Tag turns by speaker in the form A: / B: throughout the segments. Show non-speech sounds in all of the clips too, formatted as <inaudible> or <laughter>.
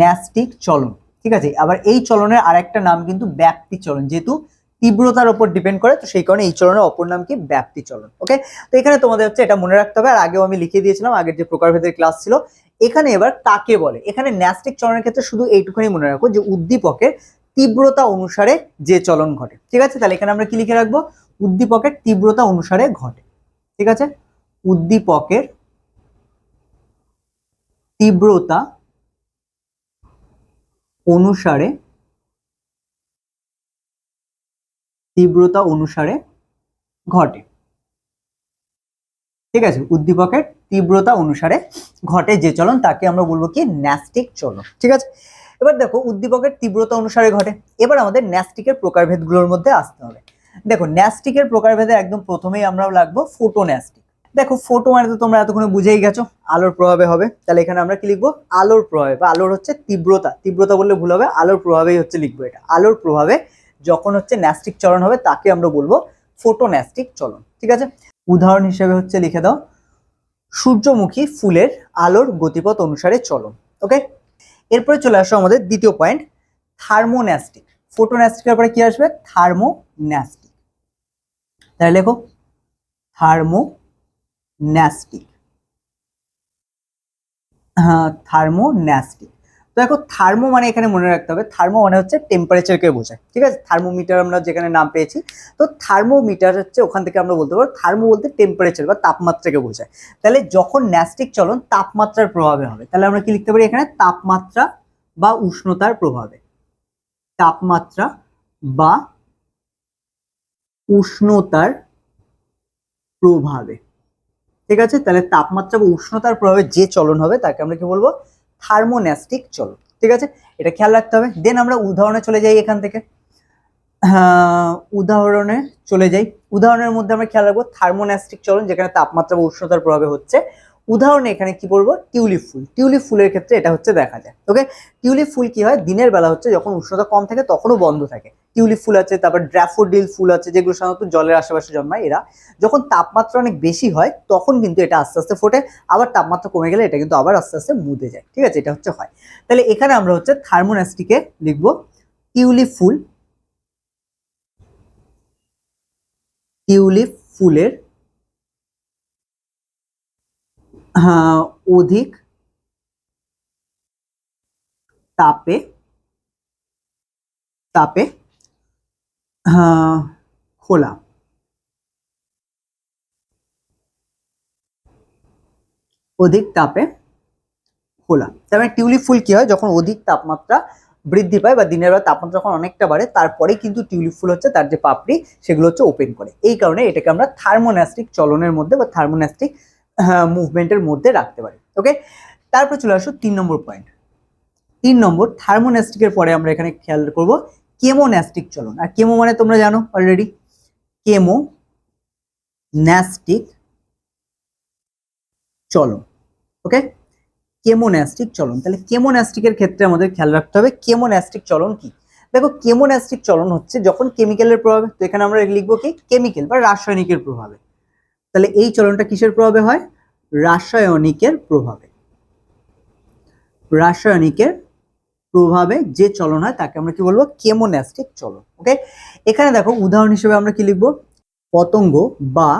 A: Nastic চলন, ঠিক আছে? আবার এই চলনের আরেকটা নাম কিন্তু ব্যাপ্তি চলন, যেহেতু তীব্রতার উপর ডিপেন্ড করে, তো সেই কারণে এই চলনের অপর নাম কি? ব্যাপ্তি চলন ওকে তো এখানে তোমাদের হচ্ছে এটা মনে রাখতে হবে, আর আগেও আমি লিখে দিয়েছিলাম, আগের যে প্রকারভেদের ক্লাস ছিল, এখানে এবার কাকে বলে? এখানে ন্যাস্টিক চলনের ক্ষেত্রে শুধু এইটুখানি মনে রাখো যে উদ্দীপকের তীব্রতা অনুসারে যে চলন ঘটে, ঠিক আছে? তাহলে এখানে আমরা কি লিখে রাখব? উদ্দীপকের তীব্রতা অনুসারে ঘটে, ঠিক আছে? উদ্দীপকের তীব্রতা অনুসারে, তীব্রতা অনুসারে ঘটে। ঠিক আছে? উদ্দীপকের তীব্রতা অনুসারে ঘটে যে চলন, তাকে আমরা বলব কি? ন্যাস্টিক চলন। ঠিক আছে? এবার দেখো, উদ্দীপকের তীব্রতা অনুসারে ঘটে। এবার আমাদের ন্যাস্টিকের প্রকারভেদগুলোর মধ্যে আসতে হবে। দেখো, ন্যাস্টিকের প্রকারভেদে একদম প্রথমেই আমরা লাগবো ফোটো ন্যাস্টিক দেখো ফোটো মানে তো তোমরা এতক্ষণে বুঝেই গেছো, আলোর প্রভাবে হবে। তাহলে এখানে আমরা কি লিখব? আলোর প্রভাবে, বা আলোর হচ্ছে তীব্রতা। তীব্রতা বললে ভুল হবে, আলোর প্রভাবেই হচ্ছে লিখব এটা। আলোর প্রভাবে যখন হচ্ছে ন্যাস্টিক চলন হবে, তাকে আমরা বলব ফোটো ন্যাস্টিক চলন, ঠিক আছে? উদাহরণ হিসেবে হচ্ছে লিখে দাও। সূর্যমুখী ফুলের আলোর গতিপথ অনুসারে চলন ওকে এরপরে চলে আসো আমাদের দ্বিতীয় পয়েন্ট থার্মোন্যাস্টিক ফোটোন্যাস্টিকের পরে কি আসবে? থার্মোন্যাস্টিক তাহলে লেখো থার্মো ন্যাস্টিক হ্যাঁ থার্মোন্যাস্টিক তো দেখো, থার্মো মানে এখানে মনে রাখতে হবে, থার্মো মানে হচ্ছে টেম্পারেচারকে বোঝায়, ঠিক আছে? থার্মোমিটার আমরা যেখানে নাম পেয়েছি, তো থার্মোমিটার হচ্ছে ওখান থেকে আমরা বলতে পারব, থার্মো বলতে টেম্পারেচার বা তাপমাত্রাকে বোঝায়। তাহলে যখন ন্যাস্টিক চলন, তাপমাত্রার প্রভাবে হবে। তাহলে আমরা কি লিখতে পারি এখানে? তাপমাত্রা বা উষ্ণতার প্রভাবে। তাপমাত্রা বা উষ্ণতার প্রভাবে। ঠিক আছে? তাহলে তাপমাত্রা বা উষ্ণতার প্রভাবে যে চলন হবে, তাকে আমরা কি বলব? থার্মোন্যাস্টিক চলন। ঠিক আছে? এটা খেয়াল রাখতে হবে। দেন আমরা উদাহরণে চলে যাই এখান থেকে। উদাহরণে চলে যাই। উদাহরণের মধ্যে আমরা খেয়াল রাখব, থার্মোন্যাস্টিক চলন যেখানে তাপমাত্রা বা উষ্ণতার প্রভাবে হচ্ছে উদাহরণে এখানে কি বলব? টিউলিপ ফুল। টিউলিপ ফুলের ক্ষেত্রে এটা হচ্ছে দেখা যায়। ওকে? টিউলিপ ফুল কি হয়? দিনের বেলা হচ্ছে যখন উষ্ণতা কম থাকে তখনও বন্ধ থাকে। টিউলিপ ফুল আছে, তারপর ড্র্যাফোডিল ফুল আছে, যেগুলো সাধারণত জলের আশেপাশে জন্মায় এরা। যখন তাপমাত্রা অনেক বেশি হয়, তখন কিন্তু এটা আস্তে আস্তে ফোটে। আবার তাপমাত্রা কমে গেলে এটা কিন্তু আবার আস্তে আস্তে মুদে যায়। ঠিক আছে? এটা হচ্ছে হয়। তাহলে এখানে আমরা হচ্ছে থার্মোনাস্টিকে লিখব টিউলিপ ফুল। টিউলিপ ফুলের অধিক তাপে তাপে আহ, খোলা। অধিক তাপে খোলা। তার মানে টিউলিপ ফুল কি হয়? যখন অধিক তাপমাত্রা বৃদ্ধি পায় বা দিনের বেলা তাপমাত্রা যখন অনেকটা বাড়ে তারপরে কিন্তু টিউলিপ ফুল হচ্ছে তার যে পাপড়ি সেগুলো হচ্ছে ওপেন করে। এই কারণে এটাকে আমরা থার্মোন্যাস্টিক চলনের মধ্যে বা থার্মোন্যাস্টিক মুভমেন্টের মধ্যে রাখতে পারি। ওকে তারপর চলে আসো তিন নম্বর পয়েন্ট তিন নম্বর থার্মোন্যাস্টিকের পরে আমরা এখানে খেয়াল করব কেমোন্যাস্টিক চলন। আর কেমো মানে তোমরা জানো অলরেডি কেমো ন্যাস্টিক চলন। ওকে কেমোন্যাস্টিক চলন। তাহলে কেমোন্যাস্টিকের ক্ষেত্রে আমাদের খেয়াল রাখতে হবে কেমোন্যাস্টিক চলন কি? দেখো কেমোন্যাস্টিক চলন হচ্ছে যখন কেমিক্যালের প্রভাবে, তো এখানে আমরা লিখব কি? কেমিক্যাল বা রাসায়নিকের প্রভাবে। তাহলে এই চলনটা কিসের প্রভাবে হয়? রাসায়নিকের প্রভাবে। রাসায়নিকের প্রভাবে যে চলন হয় তাকে আমরা কি বলব? কেমোন্যাস্টিক চলন ওকে এখানে দেখো উদাহরণ হিসেবে আমরা কি লিখব? পতঙ্গ বা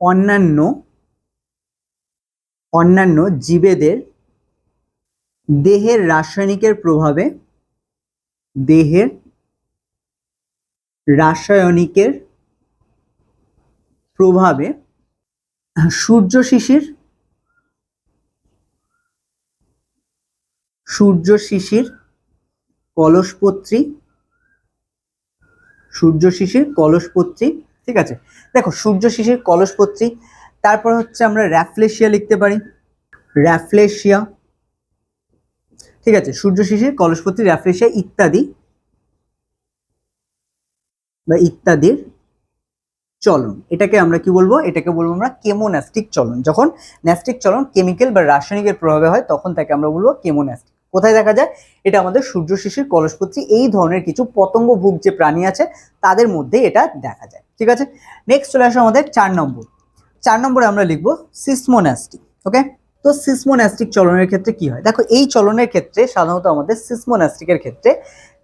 A: অন্যান্য অন্যান্য জীবেদের দেহের রাসায়নিকের প্রভাবে, দেহের রাসায়নিকের প্রভাবে সূর্য শিশির সূর্য শিশির, কলসপত্রী, সূর্য শিশির, কলসপত্রী, ঠিক আছে? দেখো, সূর্য শিশির, কলসপত্রী, তারপর হচ্ছে আমরা র্যাফলেশিয়া লিখতে পারি। র্যাফলেশিয়া, ঠিক আছে? সূর্য শিশির, কলসপত্রী, র্যাফলেশিয়া ইত্যাদি বা ইত্যাদির চলন। এটাকে আমরা কি বলব? এটাকে বলব আমরা কেমোন্যাস্টিক চলন। যখন ন্যাস্টিক চলন কেমিক্যাল বা রাসায়নিকের প্রভাবে হয়, তখন তাকে আমরা বলব কেমোন্যাস্টিক। কোথায় দেখা যায়? এটা আমাদের সূর্য শিশির কলসপত্রী, এই ধরনের কিছু পতঙ্গভুক যে প্রাণী আছে, তাদের মধ্যে এটা দেখা যায়। ঠিক আছে? নেক্সট চলে আসো আমাদের চার নম্বর। চার নম্বরে আমরা লিখব সিসমোন্যাস্টিক, ওকে? তো সিসমোন্যাস্টিক চলনের ক্ষেত্রে কি হয়? দেখো, এই চলনের ক্ষেত্রে সাধারণত আমাদের সিসমোন্যাস্টিকের ক্ষেত্রে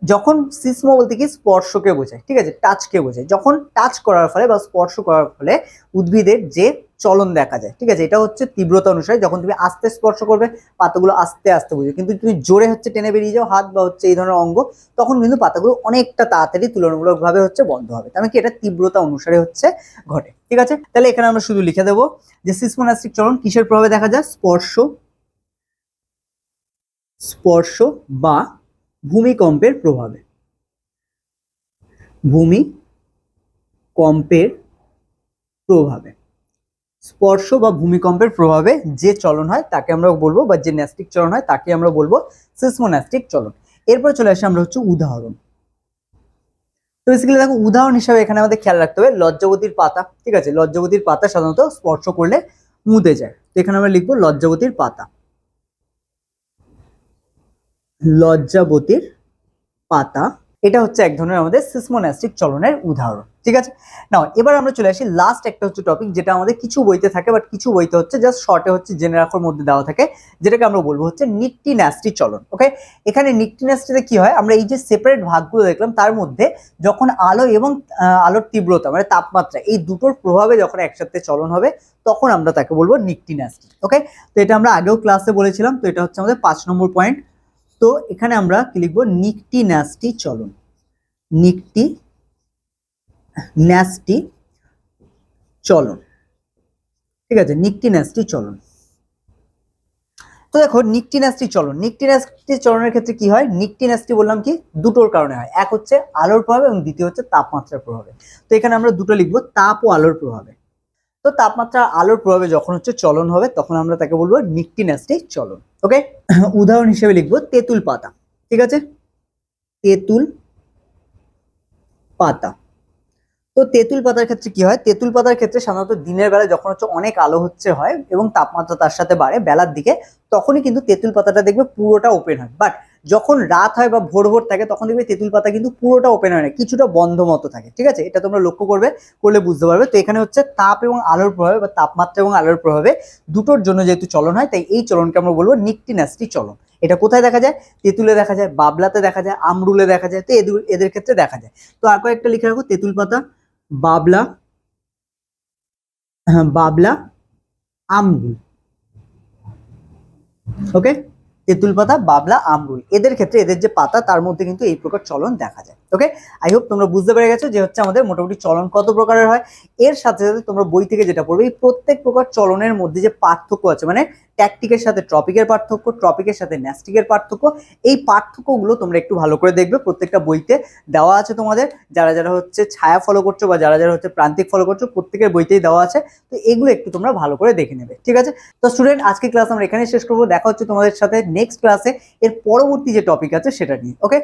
A: যখন সিসমো বলতে কি স্পর্শকে বোঝায়, ঠিক আছে? টাচকে বোঝায়। যখন টাচ করার ফলে বা স্পর্শ করার ফলে উদ্ভিদের যে চলন দেখা যায়, ঠিক আছে? এটা হচ্ছে তীব্রতা অনুসারে যখন তুমি আস্তে স্পর্শ করবে, পাতাগুলো আস্তে আস্তে বুঝবে। কিন্তু তুমি জোরে হচ্ছে টেনে বেরিয়ে যাও হাত বা হচ্ছে এই ধরনের অঙ্গ, তখন কিন্তু পাতাগুলো অনেকটা তাড়াতাড়ি তুলনামূলকভাবে হচ্ছে বন্ধ হবে। তার মানে কি এটা তীব্রতা অনুসারে হচ্ছে ঘটে, ঠিক আছে? তাহলে এখানে আমরা শুধু লিখে দেবো যে সিসমোনাস্টিক চলন কিসের প্রভাবে দেখা যায়? স্পর্শ স্পর্শ বা ভূমিকম্পের প্রভাবে। ভূমি কম্পের প্রভাবে। স্পর্শ বা ভূমিকম্পের প্রভাবে যে চলন হয় তাকে আমরা বলব বা যে ন্যাস্টিক চলন হয় তাকে আমরা বলব সিসমোন্যাস্টিক চলন। এরপর চলে আসে আমরা হচ্ছে উদাহরণ। তো বেসিক্যালি দেখো, উদাহরণ হিসাবে এখানে আমাদের খেয়াল রাখতে হবে, লজ্জাবতীর পাতা, ঠিক আছে? লজ্জাবতীর পাতা সাধারণত স্পর্শ করলে মুদে যায়। তো এখানে আমরা লিখব লজ্জাবতীর পাতা। লজ্জাবতীর পাতা। এটা হচ্ছে এক ধরনের আমাদের সিসমোন্যাস্টিক চলনের উদাহরণ, ঠিক আছে? নাও এবার আমরা চলে আসি লাস্ট একটা হচ্ছে টপিক যেটা আমাদের কিছু বইতে থাকে বাট কিছু বইতে হচ্ছে জাস্ট শর্টে হচ্ছে জেনে রাখার মধ্যে দেওয়া থাকে, যেটাকে আমরা বলব হচ্ছে নিকটি ন্যাস্টি চলন ওকে এখানে নিকটি ন্যাস্টিতে কি হয়? আমরা এই যে সেপারেট ভাগগুলো দেখলাম, তার মধ্যে যখন আলো এবং আলোর তীব্রতা মানে তাপমাত্রা, এই দুটোর প্রভাবে যখন একসাথে চলন হবে, তখন আমরা তাকে বলব নিকটি ন্যাস্টি ওকে তো এটা আমরা আগেও ক্লাসে বলেছিলাম, তো এটা হচ্ছে আমাদের পাঁচ নম্বর পয়েন্ট তো এখানে আমরা কি লিখব? নিকটি ন্যাস্টি চলন। নিকটি ন্যাস্টি চলন। ঠিক আছে, নিকটি ন্যাস্টি চলন। তো দেখো, নিকটি ন্যাস্টি চলন। নিকটি ন্যাস্টি চলনের ক্ষেত্রে কি হয়? নিকটি ন্যাস্টি বললাম কি? দুটোর কারণে হয়। এক হচ্ছে আলোর প্রভাবে এবং দ্বিতীয় হচ্ছে তাপমাত্রার প্রভাবে। তো এখানে আমরা দুটো লিখব, তাপ ও আলোর প্রভাবে। তো তাপমাত্রা আলোর প্রভাবে যখন হচ্ছে চলন হবে, তখন আমরা তাকে বলব নিকটি চলন, ওকে? <clears throat> উদাহরণ হিসেবে লিখব তেঁতুল পাতা, ঠিক আছে? তেঁতুল পাতা। তো তেঁতুল পাতার ক্ষেত্রে কি হয়? তেঁতুল পাতার ক্ষেত্রে সাধারণত দিনের বেলা যখন হচ্ছে অনেক আলো হচ্ছে হয় এবং তাপমাত্রা তার সাথে বাড়ে বেলার দিকে, তখনই কিন্তু তেঁতুল পাতাটা দেখবে পুরোটা ওপেন হয়। বাট যখন রাত হয় বা ভোর ভোর থাকে, তখন দেখবে তেঁতুল পাতা কিন্তু পুরোটা ওপেন হয় না, কিছুটা বন্ধ মতো থাকে। ঠিক আছে? এটা তোমরা লক্ষ্য করবে, করলে বুঝতে পারবে। তো এখানে হচ্ছে তাপ এবং আলোর প্রভাবে বা তাপমাত্রা এবং আলোর প্রভাবে দুটোর জন্য যেহেতু চলন হয়, তাই এই চলনকে আমরা বলব নিকটি ন্যাস্টি চলন। এটা কোথায় দেখা যায়? তেঁতুলে দেখা যায়, বাবলাতে দেখা যায়, আমরুলে দেখা যায়, তো এদের ক্ষেত্রে দেখা যায়। তো আর কয়েকটা লিখে রাখো, তেঁতুল পাতা বাবলা হ্যাঁ, বাবলা আমরুল। ওকে তেঁতুল পাতা বাবলা আমরুল। এদের ক্ষেত্রে এদের যে পাতা তার মধ্যে কিন্তু এই প্রকার চলন দেখা যায়। ওকে আই হোপ তোমরা বুঝতে পেরে গেছো যে হচ্ছে আমাদের মোটামুটি চলন কত প্রকারের হয়। এর সাথে সাথে তোমরা বই থেকে যেটা পড়বে, এই প্রত্যেক প্রকার চলনের মধ্যে যে পার্থক্য আছে মানে ট্যাকটিকের সাথে ট্রপিকের পার্থক্য ট্রপিকের সাথে ন্যাস্টিকের পার্থক্য, এই পার্থক্যগুলো তোমরা একটু ভালো করে দেখবে প্রত্যেকটা বইতে দেওয়া আছে তোমাদের। যারা যারা হচ্ছে ছায়া ফলো করছ বা যারা যারা হচ্ছে প্রান্তিক ফলো করছ, প্রত্যেকের বইতেই দেওয়া আছে। তো এগুলো একটু তোমরা ভালো করে দেখে নেবে, ঠিক আছে? তো স্টুডেন্ট আজকে ক্লাস আমরা এখানে শেষ করব। দেখা হচ্ছে তোমাদের সাথে নেক্সট ক্লাসে এর পরবর্তী যে টপিক আছে সেটা নিয়ে ওকে